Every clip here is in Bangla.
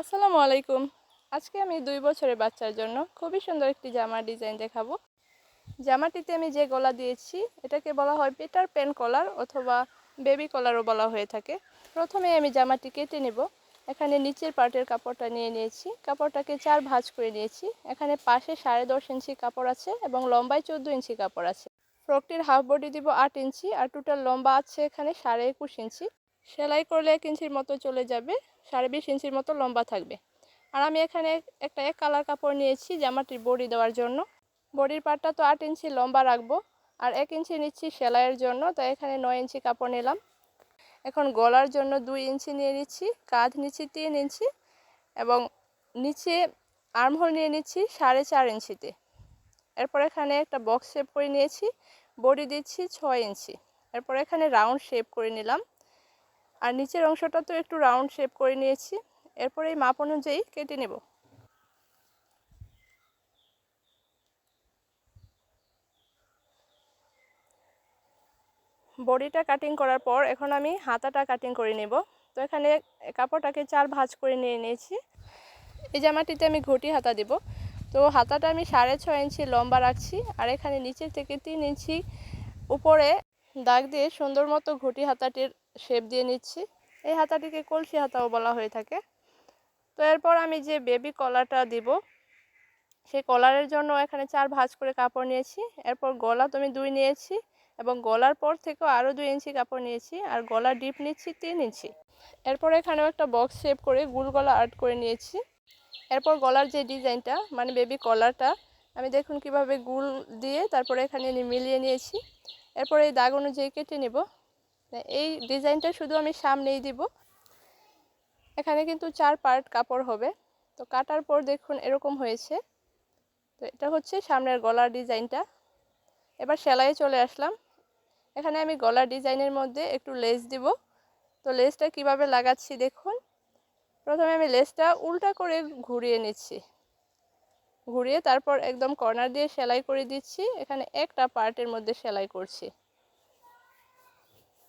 আসসালামু আলাইকুম। আজকে আমি দুই বছরের বাচ্চার জন্য খুবই সুন্দর একটি জামার ডিজাইন দেখাবো। জামাটিতে আমি যে গলা দিয়েছি, এটাকে বলা হয় পেটার পেন কলার অথবা বেবি কলারও বলা হয়ে থাকে। প্রথমে আমি জামাটি কেটে নেব। এখানে নিচের পার্টের কাপড়টা নিয়ে নিয়েছি। কাপড়টাকে চার ভাঁজ করে নিয়েছি। এখানে পাশে সাড়ে দশ ইঞ্চি কাপড় আছে এবং লম্বায় চোদ্দ ইঞ্চি কাপড় আছে। ফ্রকটির হাফ বডি দিব আট ইঞ্চি আর টোটাল লম্বা আছে এখানে সাড়ে একুশ ইঞ্চি। সেলাই করলে এক ইঞ্চির মতো চলে যাবে, সাড়ে বিশ ইঞ্চির মতো লম্বা থাকবে। আর আমি এখানে একটা এক কালার কাপড় নিয়েছি জামাটির বডি দেওয়ার জন্য। বডির পাটটা তো আট ইঞ্চি লম্বা রাখব, আর এক ইঞ্চি নিচ্ছি সেলাইয়ের জন্য তাই এখানে নয় ইঞ্চি কাপড় নিলাম। এখন গলার জন্য দুই ইঞ্চি নিয়ে নিচ্ছি, কাঁধ নিচ্ছি তিন ইঞ্চি, এবং নিচে আর্মহোল নিয়ে নিচ্ছি সাড়ে চার ইঞ্চিতে। এরপর এখানে একটা বক্স শেপ করে নিয়েছি, বডি দিচ্ছি ছয় ইঞ্চি। এরপর এখানে রাউন্ড শেপ করে নিলাম। আর নিচের অংশটা তো একটু রাউন্ড শেপ করে নিয়েছি। এরপর এই মাপ অনুযায়ী কেটে নেব। বডিটা কাটিং করার পর এখন আমি হাতাটা কাটিং করে নেব। তো এখানে কাপড়টাকে চার ভাঁজ করে নিয়ে নিয়েছি। এই জামাটিতে আমি ঘটি হাতা দেব। তো হাতাটা আমি সাড়ে ছয় ইঞ্চি লম্বা রাখছি। আর এখানে নিচের থেকে তিন ইঞ্চি উপরে দাগ দিয়ে সুন্দর মতো ঘটি হাতাটির শেপ দিয়ে নিচ্ছি। এই হাতাটিকে কলসি হাতাও বলা হয়ে থাকে। তো এরপর আমি যে বেবি কলারটা দিব, সেই কলারের জন্য এখানে চার ভাঁজ করে কাপড় নিয়েছি। এরপর গলা তো আমি দুই নিয়েছি এবং গলার পর থেকেও আরও দুই ইঞ্চি কাপড় নিয়েছি আর গলা ডিপ নিচ্ছি, তিন ইঞ্চি। এরপর এখানেও একটা বক্স শেপ করে গুল গলা আর্ট করে নিয়েছি। এরপর গলার যে ডিজাইনটা মানে বেবি কলারটা আমি দেখুন কীভাবে গুল দিয়ে তারপরে এখানে মিলিয়ে নিয়েছি। এরপর এই দাগ অনুযায়ী কেটে নেব। এই ডিজাইনটা শুধু আমি সামনেই দিব। এখানে কিন্তু চার পার্ট কাপড় হবে। তো কাটার পর দেখুন এরকম হয়েছে। তো এটা হচ্ছে সামনের গলার ডিজাইনটা। এবার সেলাইয়ে চলে আসলাম। এখানে আমি গলার ডিজাইনের মধ্যে একটু লেস দিব। তো লেসটা কীভাবে লাগাচ্ছি দেখুন। প্রথমে আমি লেসটা উল্টা করে ঘুরিয়ে নিচ্ছি। ঘুরিয়ে তারপর একদম কর্নার দিয়ে সেলাই করে দিচ্ছি। এখানে একটা পার্টের মধ্যে সেলাই করছি।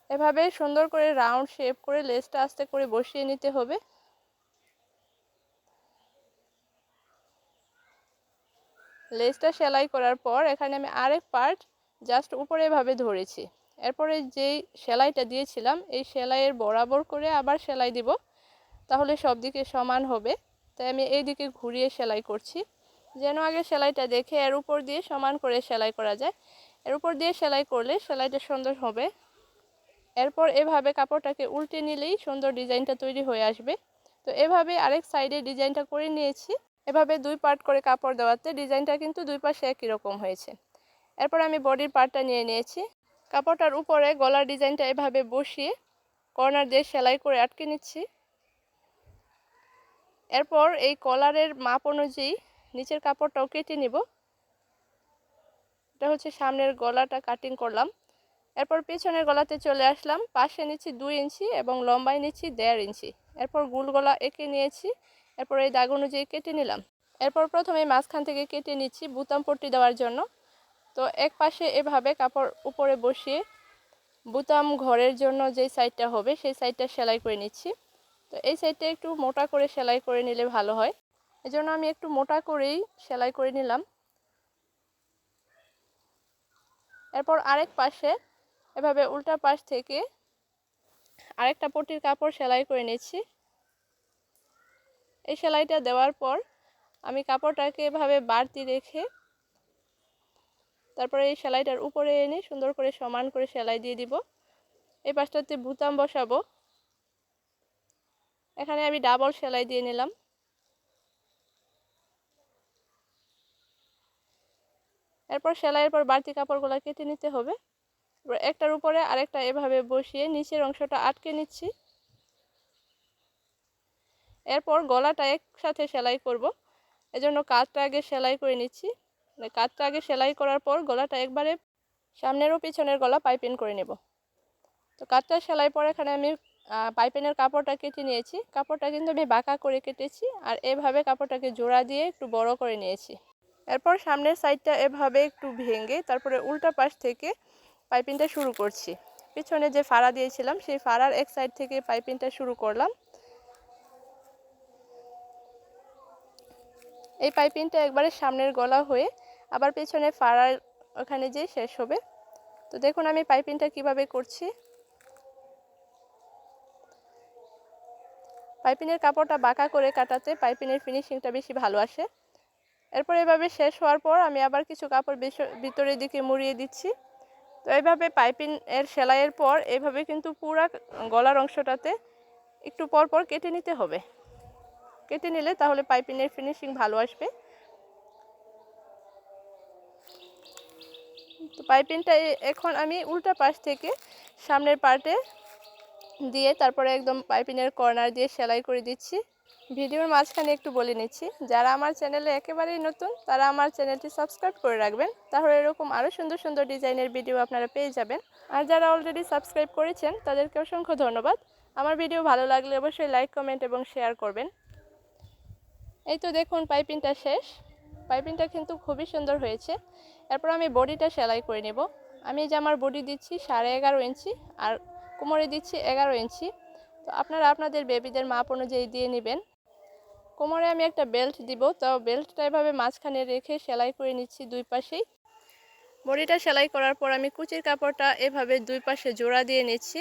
এভাবে সুন্দর করে রাউন্ড শেপ করে লেসটা আস্তে করে বসিয়ে নিতে হবে। লেসটা সেলাই করার পর এখানে আমি আরেক পার্ট জাস্ট উপরে এভাবে ধরেছি। এরপরে যেই সেলাইটা দিয়েছিলাম, এই সেলাইয়ের বরাবর করে আবার সেলাই দিব। তাহলে সব দিকে সমান হবে। তাই আমি এই দিকে ঘুরিয়ে সেলাই করছি। যেন আগে সেলাইটা দেখে এর উপর দিয়ে সমান করে সেলাই করা যায়। এর উপর দিয়ে সেলাই করলে সেলাইটা সুন্দর হবে। এরপর এভাবে কাপড়টাকে উল্টে নিলেই সুন্দর ডিজাইনটা তৈরি হয়ে আসবে। তো এভাবে আরেক সাইডে ডিজাইনটা করে নিয়েছি। এভাবে দুই পার্ট করে কাপড় দেওয়াতে ডিজাইনটা কিন্তু দুই পাশে একই রকম হয়েছে। এরপর আমি বডির পার্টটা নিয়ে নিয়েছি। কাপড়টার উপরে গলার ডিজাইনটা এভাবে বসিয়ে কর্নার দিয়ে সেলাই করে আটকে নিচ্ছি। এরপর এই কলারের মাপ অনুযায়ী নিচের কাপড়টাও কেটে নিব। এটা হচ্ছে সামনের গলাটা কাটিং করলাম। এরপর পেছনের গলাতে চলে আসলাম। পাশে নিচ্ছি দুই ইঞ্চি এবং লম্বায় নিচ্ছি দেড় ইঞ্চি। এরপর গুল গলা এঁকে নিয়েছি। এরপর এই দাগ অনুযায়ী কেটে নিলাম। এরপর প্রথমে মাঝখান থেকে কেটে নিচ্ছি বুতাম পট্টি দেওয়ার জন্য। তো এক পাশে এভাবে কাপড় উপরে বসিয়ে বুতাম ঘরের জন্য যেই সাইডটা হবে, সেই সাইডটা সেলাই করে নিচ্ছি। তো এই সাইডটা একটু মোটা করে সেলাই করে নিলে ভালো হয়। এজন্য আমি একটু মোটা করেই সেলাই করে নিলাম। এরপর আরেক পাশে এভাবে উল্টা পাশ থেকে আরেকটা পটির কাপড় সেলাই করে নিচ্ছি। এই সেলাইটা দেওয়ার পর আমি কাপড়টাকে এভাবে বাড়তি রেখে তারপরে এই সেলাইটার উপরে এনে সুন্দর করে সমান করে সেলাই দিয়ে দিব। এই পাশটাতে বুতাম বসাবো। এখানে আমি ডাবল সেলাই দিয়ে নিলাম। এরপর সেলাইয়ের পর বাড়তি কাপড়গুলো কেটে নিতে হবে। একটার উপরে আরেকটা এভাবে বসিয়ে নিচের অংশটা আটকে নিচ্ছি। এরপর গলাটা একসাথে সেলাই করব। এজন্য কাজটা আগে সেলাই করে নিচ্ছি। মানে কাজটা আগে সেলাই করার পর গলাটা একবারে সামনের ও পিছনের গলা পাইপিং করে নেব। তো কাজটা সেলাই পর এখানে আমি পাইপিনের কাপড়টা কেটে নিয়েছি। কাপড়টা কিন্তু আমি বাঁকা করে কেটেছি আর এভাবে কাপড়টাকে জোড়া দিয়ে একটু বড় করে নিয়েছি। এরপর সামনের সাইডটা এভাবে একটু ভেঙে তারপরে উল্টা পাশ থেকে পাইপিংটা শুরু করছি। পিছনে যে ফাড়া দিয়েছিলাম, সেই ফাড়ার এক সাইড থেকে পাইপিংটা শুরু করলাম। এই পাইপিংটা একবারে সামনের গলা হয়ে আবার পেছনে ফাড়ার ওখানে যেয়ে শেষ হবে। তো দেখুন আমি পাইপিংটা কীভাবে করছি। পাইপিনের কাপড়টা বাঁকা করে কাটাতে পাইপিনের ফিনিশিংটা বেশি ভালো আসে। এরপর এভাবে শেষ হওয়ার পর আমি আবার কিছু কাপড় ভিতরের দিকে মুড়িয়ে দিচ্ছি। তো এইভাবে পাইপিং এর সেলাইয়ের পর এইভাবে কিন্তু পুরা গলার অংশটাতে একটু পর পর কেটে নিতে হবে। কেটে নিলে তাহলে পাইপিংয়ের ফিনিশিং ভালো আসবে। তো পাইপিংটা এখন আমি উল্টা পাশ থেকে সামনের পার্টে দিয়ে তারপরে একদম পাইপিনের কর্নার দিয়ে সেলাই করে দিচ্ছি। ভিডিওর মাঝখানে একটু বলে নিচ্ছি, যারা আমার চ্যানেলে একেবারেই নতুন, তারা আমার চ্যানেলটি সাবস্ক্রাইব করে রাখবেন, তাহলে এরকম আরও সুন্দর সুন্দর ডিজাইনের ভিডিও আপনারা পেয়ে যাবেন। আর যারা অলরেডি সাবস্ক্রাইব করেছেন, তাদেরকে অসংখ্য ধন্যবাদ। আমার ভিডিও ভালো লাগলে অবশ্যই লাইক কমেন্ট এবং শেয়ার করবেন। এই তো দেখুন পাইপিংটা শেষ। পাইপিংটা কিন্তু খুবই সুন্দর হয়েছে। এরপর আমি বডিটা সেলাই করে নেব। আমি যে আমার বডি দিচ্ছি সাড়ে এগারো ইঞ্চি আর কোমরে দিচ্ছি এগারো ইঞ্চি। তো আপনারা আপনাদের বেবিদের মাপ অনুযায়ী দিয়ে নেবেন। কোমরে আমি একটা বেল্ট দিব। তো বেল্টটা এভাবে মাঝখানে রেখে সেলাই করে নিচ্ছি দুই পাশেই। বডিটা সেলাই করার পর আমি কুচির কাপড়টা এভাবে দুই পাশে জোড়া দিয়ে নিচ্ছি।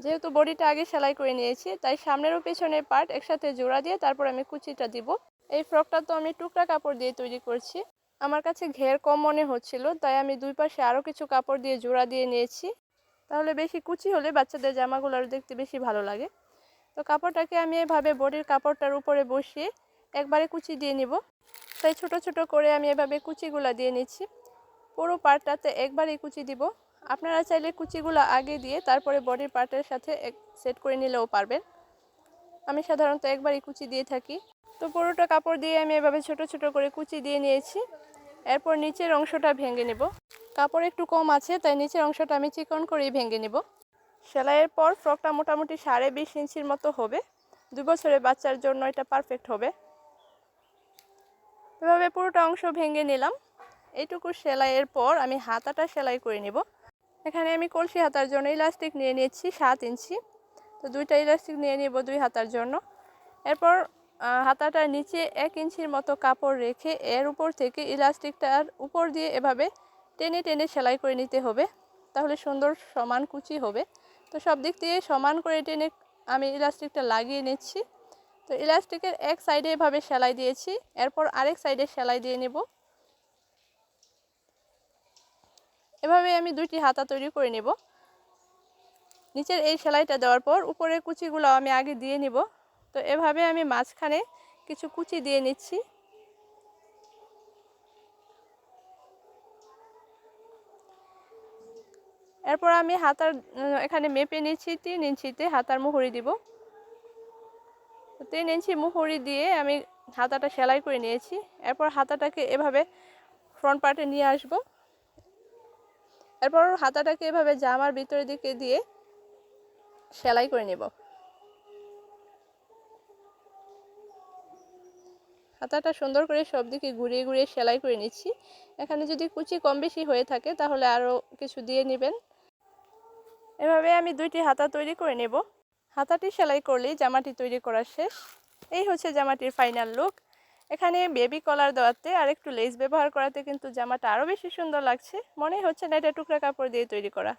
যেহেতু বডিটা আগে সেলাই করে নিয়েছি, তাই সামনের ও পেছনের পার্ট একসাথে জোড়া দিয়ে তারপর আমি কুচিটা দিব। এই ফ্রকটা তো আমি টুকরা কাপড় দিয়ে তৈরি করছি। আমার কাছে ঘের কম মনে হচ্ছিল, তাই আমি দুই পাশে আরও কিছু কাপড় দিয়ে জোড়া দিয়ে নিয়েছি। তাহলে বেশি কুচি হলে বাচ্চাদের জামাগুলো আরও দেখতে বেশি ভালো লাগে। তো কাপড়টাকে আমি এভাবে বডির কাপড়টার উপরে বসিয়ে একবারে কুচি দিয়ে নিব। তাই ছোট ছোট করে আমি এভাবে কুচিগুলো দিয়ে নিচ্ছি। পুরো পার্টটাতে একবারেই কুচি দিব। আপনারা চাইলে কুচিগুলো আগে দিয়ে তারপরে বডির পার্টের সাথে এক সেট করে নিলেও পারবেন। আমি সাধারণত একবারই কুচি দিয়ে থাকি। তো পুরোটা কাপড় দিয়ে আমি এভাবে ছোট ছোট করে কুচি দিয়ে নিয়েছি। এরপর নিচের অংশটা ভেঙে নেব। কাপড় একটু কম আছে, তাই নিচের অংশটা আমি চিকন করেই ভেঙে নেব। সেলাইয়ের পর ফ্রকটা মোটামুটি সাড়ে বিশ ইঞ্চির মতো হবে। দু বছরের বাচ্চার জন্য এটা পারফেক্ট হবে। এভাবে পুরোটা অংশ ভেঙে নিলাম। এইটুকু সেলাইয়ের পর আমি হাতাটা সেলাই করে নিব। এখানে আমি কলসি হাতার জন্য ইলাস্টিক নিয়ে নিচ্ছি সাত ইঞ্চি। তো দুইটা ইলাস্টিক নিয়ে নিব দুই হাতার জন্য। এরপর হাতাটার নিচে এক ইঞ্চির মতো কাপড় রেখে এর উপর থেকে ইলাস্টিকটার উপর দিয়ে এভাবে টেনে টেনে সেলাই করে নিতে হবে। তাহলে সুন্দর সমান কুচি হবে। তো সব দিক দিয়ে সমান করে টেনে আমি ইলাস্টিকটা লাগিয়ে নিচ্ছি। তো ইলাস্টিকের এক সাইডে এভাবে সেলাই দিয়েছি, এরপর আরেক সাইডে সেলাই দিয়ে নেব। এভাবে আমি দুইটি হাতা তৈরি করে নেব। নিচের এই সেলাইটা দেওয়ার পর উপরের কুচিগুলো আমি আগে দিয়ে নিব। তো এভাবে আমি মাঝখানে কিছু কুচি দিয়ে নিচ্ছি। এরপর আমি হাতার এখানে মেপে নিচ্ছি, তিন ইঞ্চিতে হাতার মুহুরি দিব। তিন ইঞ্চি মুহুরি দিয়ে আমি হাতাটা সেলাই করে নিয়েছি। এরপর হাতাটাকে এভাবে ফ্রন্ট পার্টে নিয়ে আসব। এরপর হাতাটাকে এভাবে জামার ভিতরের দিকে দিয়ে সেলাই করে নেব। হাতাটা সুন্দর করে সব দিকে ঘুরিয়ে ঘুরিয়ে সেলাই করে নিচ্ছি। এখানে যদি কুচি কম বেশি হয়ে থাকে, তাহলে আরও কিছু দিয়ে নেবেন। এভাবে আমি দুইটি হাতা তৈরি করে নেব। হাতাটি সেলাই করলেই জামাটি তৈরি করা শেষ। এই হচ্ছে জামাটির ফাইনাল লুক। এখানে বেবি কলার দেওয়াতে আর একটু লেস ব্যবহার করাতে কিন্তু জামাটা আরও বেশি সুন্দর লাগছে। মনে হচ্ছে না এটা টুকরা কাপড় দিয়ে তৈরি করা।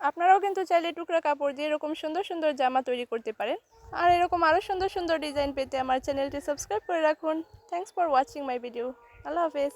আপনারাও কিন্তু চাইলে টুকরা কাপড় দিয়ে এরকম সুন্দর সুন্দর জামা তৈরি করতে পারেন। আর এরকম আরও সুন্দর সুন্দর ডিজাইন পেতে আমার চ্যানেলটি সাবস্ক্রাইব করে রাখুন। Thanks for watching my video আল্লাহ হাফেজ।